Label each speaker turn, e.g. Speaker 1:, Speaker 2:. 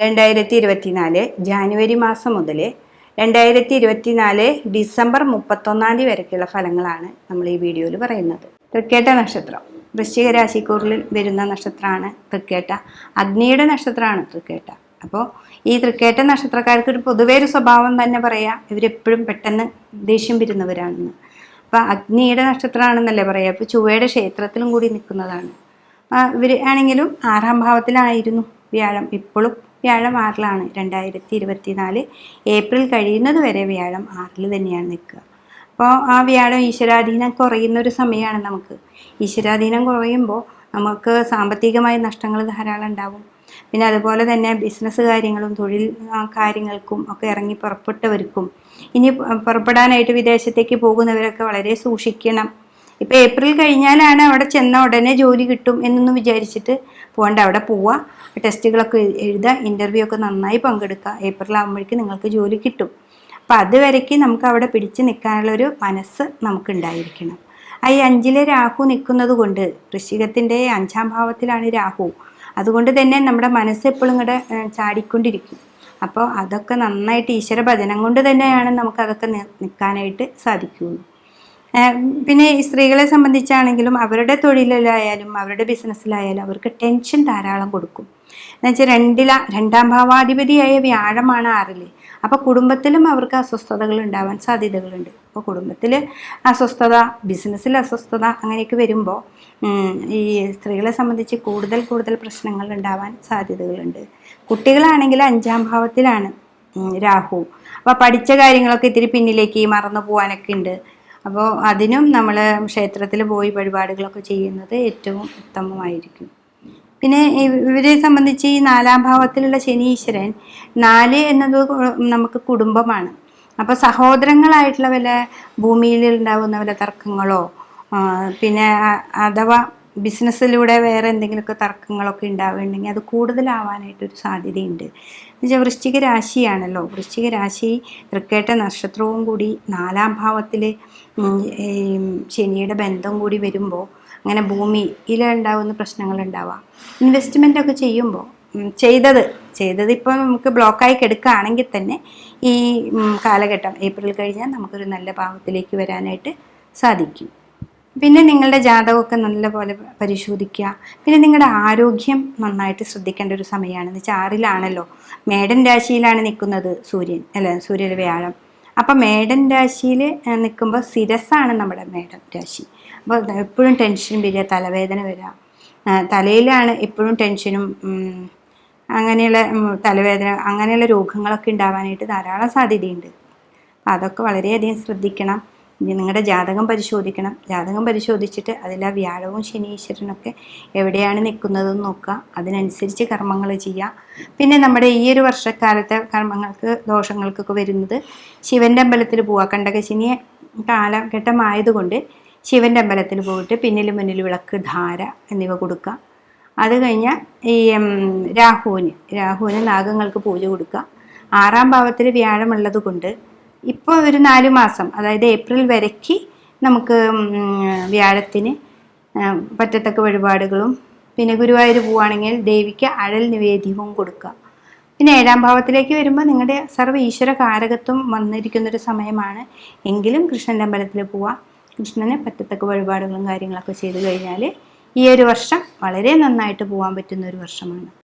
Speaker 1: രണ്ടായിരത്തി ഇരുപത്തിനാല് ജാനുവരി മാസം മുതൽ രണ്ടായിരത്തി ഇരുപത്തിനാല് ഡിസംബർ മുപ്പത്തൊന്നാം തീയതി വരയ്ക്കുള്ള ഫലങ്ങളാണ് നമ്മൾ ഈ വീഡിയോയിൽ പറയുന്നത്. തൃക്കേട്ട നക്ഷത്രം. വൃശ്ചിക രാശിക്കൂറിൽ വരുന്ന നക്ഷത്രമാണ് തൃക്കേട്ട. അഗ്നിയുടെ നക്ഷത്രമാണ് തൃക്കേട്ട. അപ്പോൾ ഈ തൃക്കേട്ട നക്ഷത്രക്കാർക്ക് ഒരു പൊതുവേ ഒരു സ്വഭാവം തന്നെ പറയാം. ഇവരെപ്പോഴും പെട്ടെന്ന് ദേഷ്യം വരുന്നവരാണെന്ന്. അപ്പോൾ അഗ്നിയുടെ നക്ഷത്രമാണെന്നല്ലേ പറയാം. അപ്പോൾ ചുവയുടെ ക്ഷേത്രത്തിലും കൂടി നിൽക്കുന്നതാണ്. ഇവർ ആണെങ്കിലും ആറാം ഭാവത്തിലായിരുന്നു വ്യാഴം. ഇപ്പോഴും വ്യാഴം ആറിലാണ് രണ്ടായിരത്തി ഇരുപത്തിനാല് ഏപ്രിൽ കഴിയുന്നത് വരെ വ്യാഴം ആറിൽ തന്നെയാണ് നിൽക്കുക. അപ്പോൾ ആ വ്യാഴം ഈശ്വരാധീനം കുറയുന്ന ഒരു സമയമാണ് നമുക്ക്. ഈശ്വരാധീനം കുറയുമ്പോൾ നമുക്ക് സാമ്പത്തികമായ നഷ്ടങ്ങൾ ധാരാളം ഉണ്ടാവും. പിന്നെ അതുപോലെ തന്നെ ബിസിനസ് കാര്യങ്ങളും തൊഴിൽ കാര്യങ്ങൾക്കും ഒക്കെ ഇറങ്ങി പുറപ്പെട്ടവർക്കും. ഇനി പുറപ്പെടാനായിട്ട് വിദേശത്തേക്ക് പോകുന്നവരൊക്കെ വളരെ സൂക്ഷിക്കണം. ഇപ്പൊ ഏപ്രിൽ കഴിഞ്ഞാലാണ് അവിടെ ചെന്ന ഉടനെ ജോലി കിട്ടും എന്നൊന്നും വിചാരിച്ചിട്ട് പോകണ്ട. അവിടെ പോവുക ടെസ്റ്റുകളൊക്കെ എഴു- എഴുതുക ഇന്റർവ്യൂ ഒക്കെ നന്നായി പങ്കെടുക്കുക ഏപ്രിൽ ആകുമ്പോഴേക്ക് നിങ്ങൾക്ക് ജോലി കിട്ടും. അപ്പം അതുവരേക്ക് നമുക്ക് അവിടെ പിടിച്ച് നിൽക്കാനുള്ള ഒരു മനസ്സ് നമുക്ക് ഉണ്ടായിരിക്കണം ആ ഈ അഞ്ചിലെ രാഹു നിൽക്കുന്നത് കൊണ്ട് വൃശ്ചികത്തിന്റെ അഞ്ചാം ഭാവത്തിലാണ് രാഹു. അതുകൊണ്ട് തന്നെ നമ്മുടെ മനസ്സ് എപ്പോഴും ഇങ്ങോട്ട് ചാടിക്കൊണ്ടിരിക്കും. അപ്പോൾ അതൊക്കെ നന്നായിട്ട് ഈശ്വര ഭജനം കൊണ്ട് തന്നെയാണ് നമുക്ക് അതൊക്കെ നിൽക്കാനായിട്ട് സാധിക്കുകയുള്ളൂ പിന്നെ സ്ത്രീകളെ സംബന്ധിച്ചാണെങ്കിലും അവരുടെ തൊഴിലിലായാലും അവരുടെ ബിസിനസ്സിലായാലും അവർക്ക് ടെൻഷൻ ധാരാളം കൊടുക്കും. എന്നുവെച്ചാൽ രണ്ടില രണ്ടാം ഭാവാധിപതിയായ വ്യാഴമാണ് ആറിൽ. അപ്പോൾ കുടുംബത്തിലും അവർക്ക് അസ്വസ്ഥതകൾ ഉണ്ടാവാൻ സാധ്യതകളുണ്ട്. അപ്പോൾ കുടുംബത്തിൽ അസ്വസ്ഥത ബിസിനസ്സിൽ അസ്വസ്ഥത അങ്ങനെയൊക്കെ വരുമ്പോൾ ഈ സ്ത്രീകളെ സംബന്ധിച്ച് കൂടുതൽ കൂടുതൽ പ്രശ്നങ്ങൾ ഉണ്ടാവാൻ സാധ്യതകളുണ്ട്. കുട്ടികളാണെങ്കിൽ അഞ്ചാം ഭാവത്തിലാണ് രാഹു. അപ്പോൾ പഠിച്ച കാര്യങ്ങളൊക്കെ ഇത്തിരി പിന്നിലേക്ക് മറന്നു പോകാനൊക്കെ ഉണ്ട്. അപ്പോൾ അതിനും നമ്മൾ ക്ഷേത്രത്തിൽ പോയി വഴിപാടുകളൊക്കെ ചെയ്യുന്നത് ഏറ്റവും ഉത്തമമായിരിക്കും. പിന്നെ ഇവ- ഇവരെ സംബന്ധിച്ച് ഈ നാലാം ഭാവത്തിലുള്ള ശനീശ്വരൻ നാല് എന്നത് നമുക്ക് കുടുംബമാണ്. അപ്പോൾ സഹോദരങ്ങളായിട്ടുള്ള വല്ല ഭൂമിയിൽ ഉണ്ടാകുന്ന വല്ല തർക്കങ്ങളോ പിന്നെ അഥവാ ബിസിനസ്സിലൂടെ വേറെ എന്തെങ്കിലുമൊക്കെ തർക്കങ്ങളൊക്കെ ഉണ്ടാവുകയുണ്ടെങ്കിൽ അത് കൂടുതലാവാനായിട്ടൊരു സാധ്യതയുണ്ട്. എന്നുവെച്ചാൽ വൃശ്ചിക രാശിയാണല്ലോ. വൃശ്ചിക രാശി തൃക്കേട്ട നക്ഷത്രവും കൂടി നാലാം ഭാവത്തിൽ ശനിയുടെ ബന്ധം കൂടി വരുമ്പോൾ അങ്ങനെ ഭൂമിയിൽ ഉണ്ടാകുന്ന പ്രശ്നങ്ങൾ ഉണ്ടാവാം. ഇൻവെസ്റ്റ്മെന്റ് ഒക്കെ ചെയ്യുമ്പോൾ ചെയ്തത് ചെയ്തത് ഇപ്പോൾ നമുക്ക് ബ്ലോക്കായി കിടക്കുകയാണെങ്കിൽ തന്നെ ഈ കാലഘട്ടം ഏപ്രിൽ കഴിഞ്ഞാൽ നമുക്കൊരു നല്ല ഭാവത്തിലേക്ക് വരാനായിട്ട് സാധിക്കും. പിന്നെ നിങ്ങളുടെ ജാതകമൊക്കെ നല്ലപോലെ പരിശോധിക്കുക. പിന്നെ നിങ്ങളുടെ ആരോഗ്യം നന്നായിട്ട് ശ്രദ്ധിക്കേണ്ട ഒരു സമയമാണ്. എന്ന് വെച്ചാൽ ആറിലാണല്ലോ. മേടൻ രാശിയിലാണ് നിൽക്കുന്നത് സൂര്യൻ അല്ല? സൂര്യൻ വ്യാഴം. അപ്പം മേടൻ രാശിയിൽ നിൽക്കുമ്പോൾ സിരസാണ് നമ്മുടെ മേടൻ രാശി. അപ്പോൾ എപ്പോഴും ടെൻഷൻ വരിക തലവേദന വരിക. തലയിലാണ് എപ്പോഴും ടെൻഷനും അങ്ങനെയുള്ള തലവേദന അങ്ങനെയുള്ള രോഗങ്ങളൊക്കെ ഉണ്ടാവാനായിട്ട് ധാരാളം സാധ്യതയുണ്ട്. അപ്പോൾ അതൊക്കെ വളരെയധികം ശ്രദ്ധിക്കണം. ഇനി നിങ്ങളുടെ ജാതകം പരിശോധിക്കണം. ജാതകം പരിശോധിച്ചിട്ട് അതിൽ ആ വ്യാഴവും ശനീശ്വരനൊക്കെ എവിടെയാണ് നിൽക്കുന്നതെന്ന് നോക്കുക. അതിനനുസരിച്ച് കർമ്മങ്ങൾ ചെയ്യുക. പിന്നെ നമ്മുടെ ഈ ഒരു വർഷക്കാലത്തെ കർമ്മങ്ങൾക്ക് ദോഷങ്ങൾക്കൊക്കെ വരുന്നത് ശിവന്റെ അമ്പലത്തിൽ പോവുക. കണ്ടകശിനി കാലഘട്ടമായതുകൊണ്ട് ശിവന്റെ അമ്പലത്തിൽ പോയിട്ട് പിന്നിലും മുന്നിൽ വിളക്ക് ധാര എന്നിവ കൊടുക്കുക. അത് കഴിഞ്ഞാൽ ഈ രാഹുവിന്. രാഹുവിന് നാഗങ്ങൾക്ക് പൂജ കൊടുക്കുക. ആറാം ഭാവത്തിൽ വ്യാഴമുള്ളത് കൊണ്ട് ഇപ്പോൾ ഒരു നാല് മാസം അതായത് ഏപ്രിൽ വരയ്ക്ക് നമുക്ക് വ്യാഴത്തിന് പറ്റത്തക്ക വഴിപാടുകളും പിന്നെ ഗുരുവായൂർ പോവുകയാണെങ്കിൽ ദേവിക്ക് അഴൽ നിവേദ്യവും കൊടുക്കുക. പിന്നെ ഏഴാം ഭാവത്തിലേക്ക് വരുമ്പോൾ നിങ്ങളുടെ സർവ ഈശ്വര കാരകത്വം വന്നിരിക്കുന്നൊരു സമയമാണ്. എങ്കിലും കൃഷ്ണന്റെ അമ്പലത്തിൽ പോവാം. കൃഷ്ണന് പറ്റത്തക്ക വഴിപാടുകളും കാര്യങ്ങളൊക്കെ ചെയ്തു കഴിഞ്ഞാൽ ഈ ഒരു വർഷം വളരെ നന്നായിട്ട് പോകാൻ പറ്റുന്ന ഒരു വർഷമാണ്.